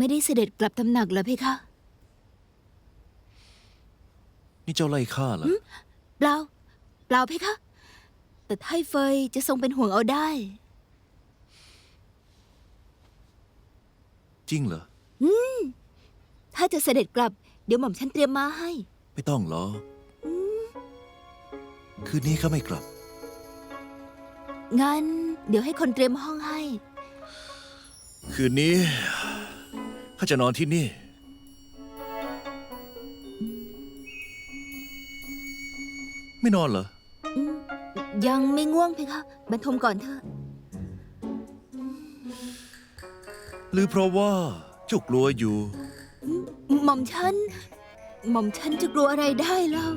ไม่ได้เสด็จกลับตำหนักเหรอเพคะ นี่เจ้าไล่ข้าเหรอ เปล่า เปล่าเพคะ แต่ไทเฟยจะทรงเป็นห่วงเอาได้ จริงเหรอ ถ้าจะเสด็จกลับ เดี๋ยวหม่อมฉันเตรียมมาให้ ไม่ต้องหรอกคืนนี้ข้าไม่กลับ งั้น เดี๋ยวให้คนเตรียมห้องให้ คืนนี้ ข้าจะนอนที่นี่ ไม่นอนเหรออืมยังไม่ง่วงเพคะบรรทมก่อนเถอะหรือเพราะว่าเจ้ากลัวอยู่ หม่อมฉัน หม่อมฉันจะกลัวอะไรได้เล่า